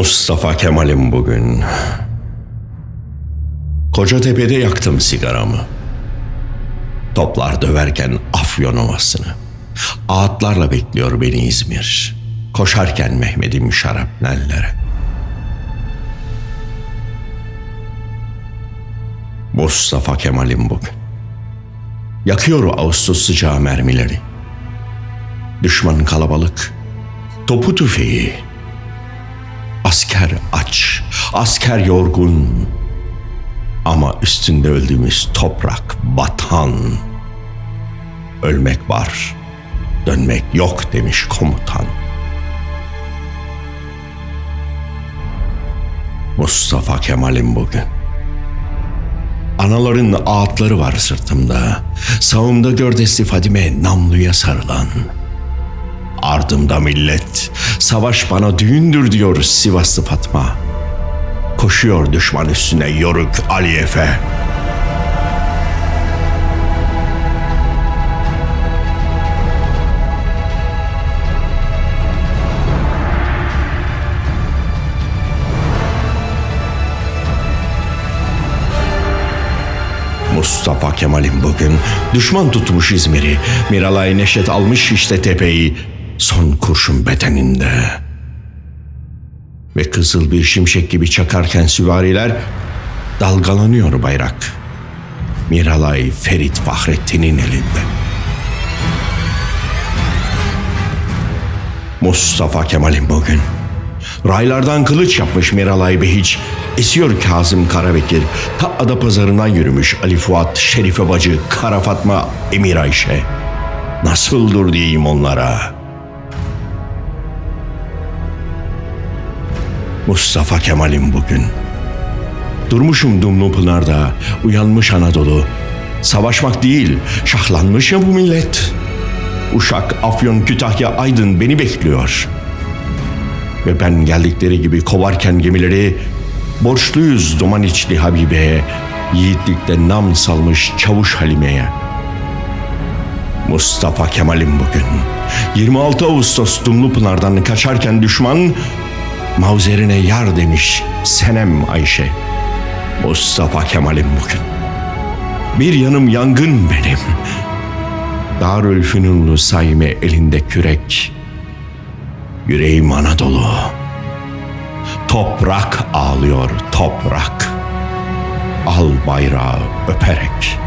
Mustafa Kemal'im bugün. Kocatepe'de yaktım sigaramı. Toplar döverken Afyon Ovası'nı. Ağıtlarla bekliyor beni İzmir. Koşarken Mehmet'im şarapnellere. Mustafa Kemal'im bugün. Yakıyor Ağustos sıcağı mermileri. Düşman kalabalık. Topu tüfeği. Asker aç, asker yorgun. Ama üstünde öldüğümüz toprak, vatan. Ölmek var, dönmek yok demiş komutan. Mustafa Kemal'im bugün. Anaların ağıtları var sırtımda. Sağımda gördesi Fadime namluya sarılan. Ardımda millet. Savaş bana düğündür diyor Sivaslı Fatma. Koşuyor düşman üstüne yoruk Ali Efe. Mustafa Kemal'im bugün düşman tutmuş İzmir'i. Miralay Neşet almış işte tepeyi. Son kurşun bedeninde. Ve kızıl bir şimşek gibi çakarken süvariler dalgalanıyor bayrak. Miralay Ferit Fahrettin'in elinde. Mustafa Kemal'im bugün. Raylardan kılıç yapmış Miralay Behiç. Esiyor Kazım Karabekir. Ta Adapazarı'ndan yürümüş Ali Fuat, Şerife Bacı, Kara Fatma, Emir Ayşe. Nasıldır diyeyim onlara. Mustafa Kemal'im bugün. Durmuşum Dumlu Pınar'da, uyanmış Anadolu. Savaşmak değil, şahlanmış ya bu millet. Uşak, Afyon, Kütahya, Aydın beni bekliyor.'' Ve ben geldikleri gibi kovarken gemileri borçluyuz duman içli Habibe'ye, yiğitlikte nam salmış çavuş Halime'ye. Mustafa Kemal'im bugün. 26 Ağustos Dumlupınar'dan kaçarken düşman Mavzerine yar demiş Senem Ayşe. Mustafa Kemal'im bugün. Bir yanım yangın benim. Darülfünunlu Saime elinde kürek. Yüreğim Anadolu. Toprak ağlıyor toprak. Al bayrağı öperek.